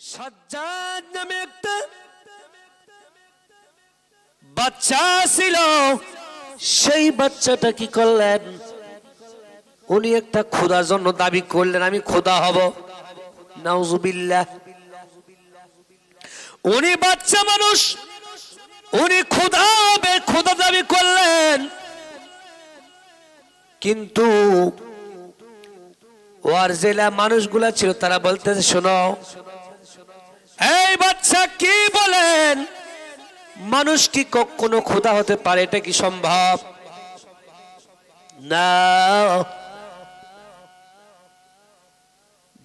সাজ্জাদ নামে একটা বাচ্চা ছিল। সেই বাচ্চাটা কি করলেন? উনি একটা খোদার জন্য দাবি করলেন, আমি খোদা হব। নাউজুবিল্লাহ। উনি বাচ্চা মানুষ, উনি খোদা হবে খোদা দাবি করলেন। কিন্তু ওয়ার জেলা মানুষগুলা ছিল, তারা বলতেছে, শোনো এই বাচ্চা কি বলেন? মানুষ কি কখনো খোদা হতে পারে? এটা কি সম্ভব? না।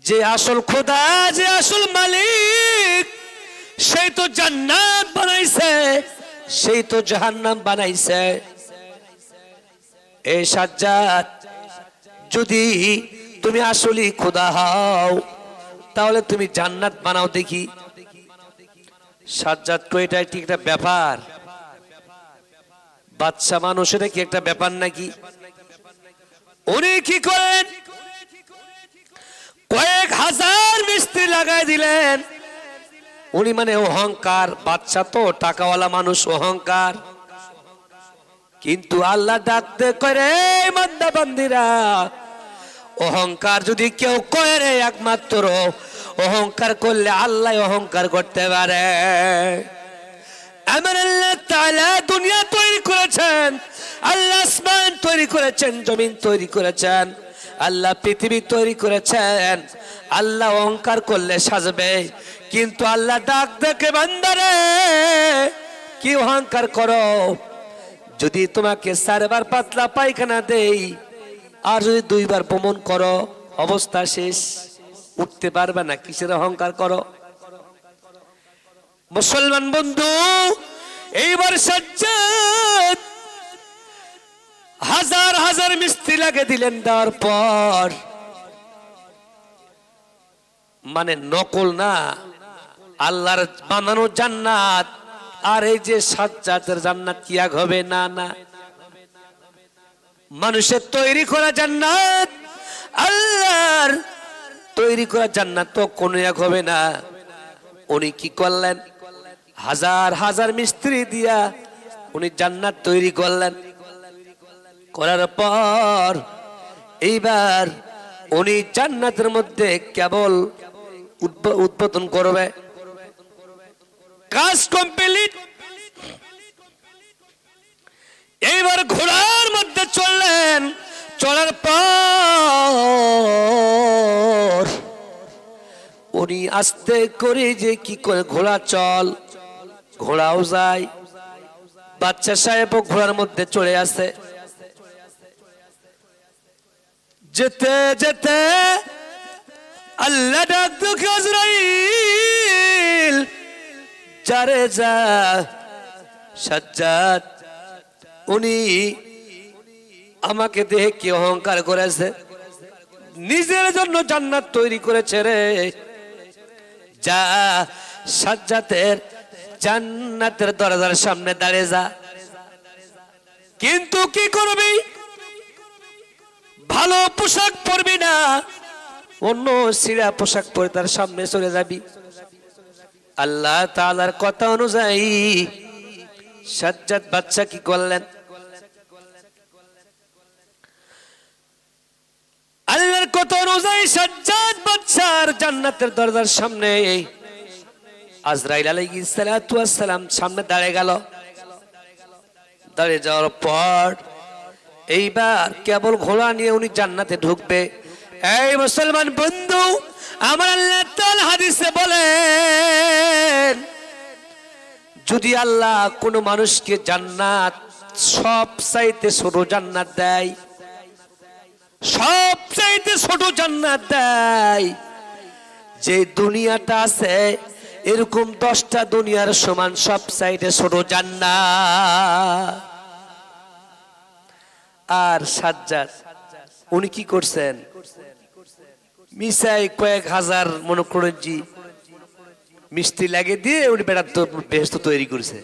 যে আসল খোদা যে আসল মালিক, সেই তো জান্নাত বানাইছে। সেই তো জাহান্নাম বানাইছে। এই সাজ্জাদ, যদি তুমি আসলেই খোদা হও, তাহলে তুমি জান্নাত বানাও দেখি। সাজ্জাদ কো এটা কি একটা ব্যাপার? বাচ্চা মানুষ এটা কি একটা ব্যাপার নাকি? উনি কি করেন? কয়েক হাজার মিস্ত্রি লাগাই দিলেন। উনি মানে অহংকার, বাচ্চা তো, টাকাওয়ালা মানুষ অহংকার। কিন্তু আল্লাহ ডাকতে করে মন্দা বান্দিরা অহংকার যদি কেউ করে একমাত্র অহংকার করলে আল্লাহ অহংকার করতে পারে। এমন আল্লাহ তাআলা দুনিয়া তৈরি করেছেন, আল্লাহ আসমান তৈরি করেছেন, জমিন তৈরি করেছেন, আল্লাহ পৃথিবী তৈরি করেছেন। আল্লাহ অহংকার করলে সাজবে, কিন্তু আল্লাহ ডাক দেখে বান্দারে কি অহংকার করো? যদি তোমাকে চারবার পাতলা পায়খানা দেই, আর যদি দুইবার ভ্রমণ করো, অবস্থা শেষ। উঠতে পারবে না, কিসের অহংকার করো? মুসলমান বন্ধু, এইবার সাজ্জাদ হাজার হাজার মিস্ত্রি লাগে দিলেন দেওয়ার পর। মানে নকল না, আল্লাহর বানানো জান্নাত। আর এই যে সাজ্জাদের জান্নাত কি এক হবে? না না। মানুষের তৈরি করা জান্নাত আল্লাহর তৈরি করা জান্নাত তো কোনো এক হবে না। উনি কি করলেন? হাজার হাজার মিস্ত্রি দিয়া উনি জান্নাত তৈরি করলেন। করার পর এইবার উনি জান্নাতের মধ্যে কেবল উদ্ব- উদ্বোধন করবে। কাজ কমপ্লিট। এইবার ঘোড়ার মধ্যে চললেন। চলার পর আস্তে করে যে কি করে ঘোড়া চল, ঘোড়াও যায়। বাচ্চা সাহেবও ঘোড়ার মধ্যে চলে আসে। যেতে যেতে আল্লাহ ডাক দুঃখ আজরাইল, যারে যা সাজ্জাদ, উনি আমাকে দেখে কি অহংকার করেছে। নিজের জন্য জান্নাত তৈরি করেছে রে। যা সাজ্জাতের জান্নাতের দরজার সামনে দাঁড়িয়ে যা। কিন্তু কি করবি? ভালো পোশাক পরবি না। অন্য সিরা পোশাক পরে তার সামনে চলে যাবি। আল্লাহ তাআলার কথা অনুযায়ী সাজ্জাদ বাচ্চা কি করলেন? আল্লাহর কথা অনুযায়ী সাজ্জাদ বাচ্চার জান্নাতের দরজার সামনে আজরাইল আলাইহিস সালাতু ওয়াস সালাম সামনে দাঁড়িয়ে গেল। দাঁড়িয়ে যাওয়ার পর এইবার কেবল ঘোড়া নিয়ে উনি জান্নাতে ঢুকবে। এই মুসলমান বন্ধু, আমার আল্লাহ হাদিসে বলেন, যদি আল্লাহ কোনো মানুষকে জান্নাত সব চাইতে ছোট জান্নাত দেয় সব চাইতে ছোট জান্নাত দেয়। যে দুনিয়াটা আছে, এরকম দশটা দুনিয়ার সমান সব সাইডে ছোট জান্নাত। আর সাজ্জাদ, উনি কি করছেন? মিসাই কয়েক হাজার মনে করেন জি মিষ্টি লাগে দিয়ে উনি বেড়ার বেহস্ত তৈরি করছে।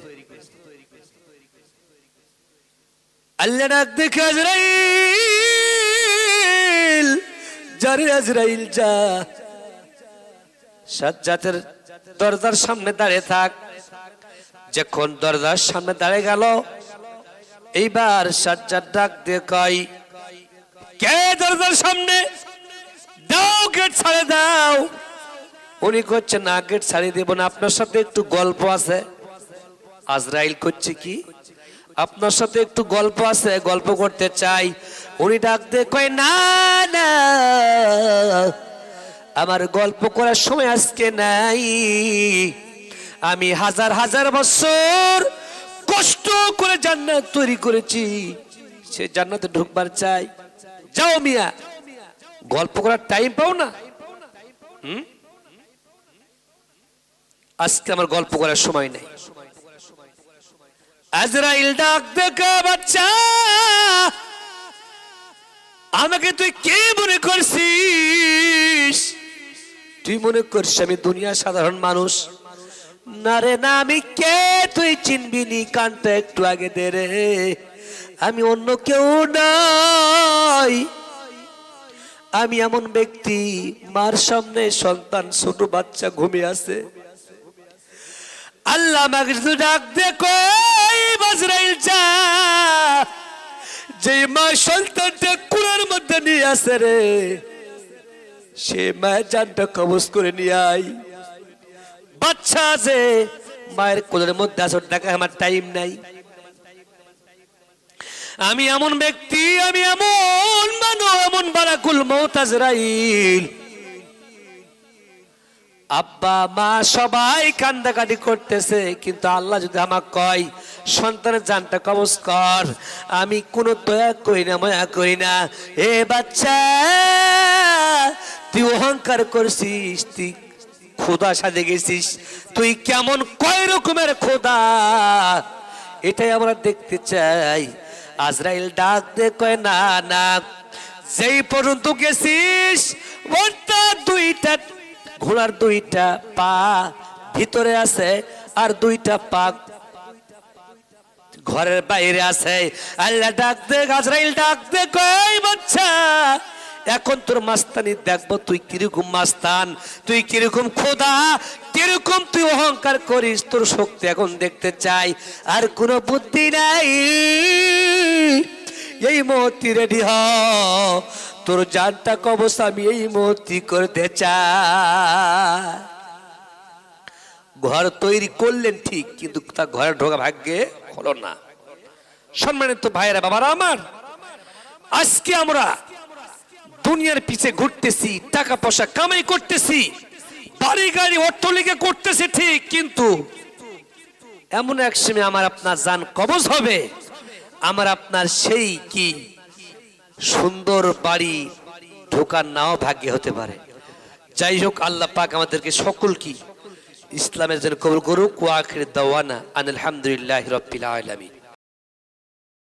আল্লাহ দেখে আজরাইল যারে আজরাইল যা। সাজ্জাতের দরজার সামনে দাঁড়িয়ে থাক। যখন দরজার সামনে দাঁড়িয়ে গেল, এইবার সাজ্জাদ ডাক দিয়ে কয়, কে দরজার সামনে? দাও, গেট ছাড়ে দাও। উনি করছে না, গেট ছাড়িয়ে দেব না, আপনার সাথে একটু গল্প আছে। আজরাইল করছে কি? আপনার সাথে একটু গল্প আছে, গল্প করতে চাই। উনি ডাক দিয়ে কয়, না না, আমার গল্প করার সময় আজকে নাই। আমি হাজার হাজার বছর কষ্ট করে জান্নাত তৈরি করেছি। সে জান্নাতে ঢুকবার চাই। যাও মিয়া, গল্প করার টাইম পাও না? আজকে আমার গল্প করার সময় নেই। আজরাইল ডাক দেখা বাচ্চা। আমাকে তুই কে মনে করছিস? তুই মনে করছিস আমি দুনিয়া সাধারণ মানুষ? না রে, না, আমি কে? তুই চিনবি নি? কানটা একটু আগে দে রে। আমি অন্য কেউ নাই। আমি এমন ব্যক্তি, মার সামনে সন্তান, ছোট বাচ্চা ঘুমিয়ে আছে। আল্লাহ আমাকে ডাক দে যা মা মায়ের কবজ করে নিয়ে কোলের মধ্যে আসর টাকা আমার টাইম নাই। আমি এমন ব্যক্তি, আমি এমন মানো এমন বারাকুল মৌতাজরাইল আব্বা, মা সবাই কান্দাকাটি করতেছে, কিন্তু আল্লাহ যদি আমাকে কয়, সন্তানের জানটা কবজ কর, আমি কোনো দয়া করি না, ময়া করি না। এ বাচ্চা, তুই অহংকার করছিস, তুই খোদা সাজে গেছিস, তুই কেমন কয় রকমের খোদা এটাই আমরা দেখতে চাই। আজরাইল ডাক দে কয়, না না, যেই পর্যন্ত গেছিস ওটা দুইটা ঘোড়ার দুইটা পা ভিতরে আছে আর দুইটা পা ঘরের বাইরে আছে। আল্লাহ ডাক দে আজরাইল ডাক দে, কই বাচ্চা? এখন তোর মাস্তানি দেখব, তুই কীরকম মাস্তান, তুই কীরকম খোদা, কীরকম তুই অহংকার করিস, তোর শক্তি এখন দেখতে চাই, আর কোনো বুদ্ধি নাই। এই মতি রেডি হ। তোর জানটা কবস আমি এই মতি করতে চাই। ঘর তৈরি করলেন ঠিক, কিন্তু তার ঘরে ঢোকা ভাগ্যে হলো না। সম্মানিত ভাইয়েরা, বাবারা আমার, আজকে আমরা দুনিয়ার পিছে ঘুরতেছি টাকা পয়সা কামাই করতেছি বাড়ি গাড়ি অট্টলিকে করতেছি ঠিক, কিন্তু এমন এক সময় আমার আপনার যান কবজ হবে, আমার আপনার সেই কি সুন্দর বাড়ি ঢোকার নাও ভাগ্য হতে পারে। যাই হোক, আল্লাহ পাক আমাদেরকে সকল কি? ইসলামের জন্য কবুল করুক ওয়াখির দাওয়ানা আনিল হামদুলিল্লাহ রব্বিল আলামিন।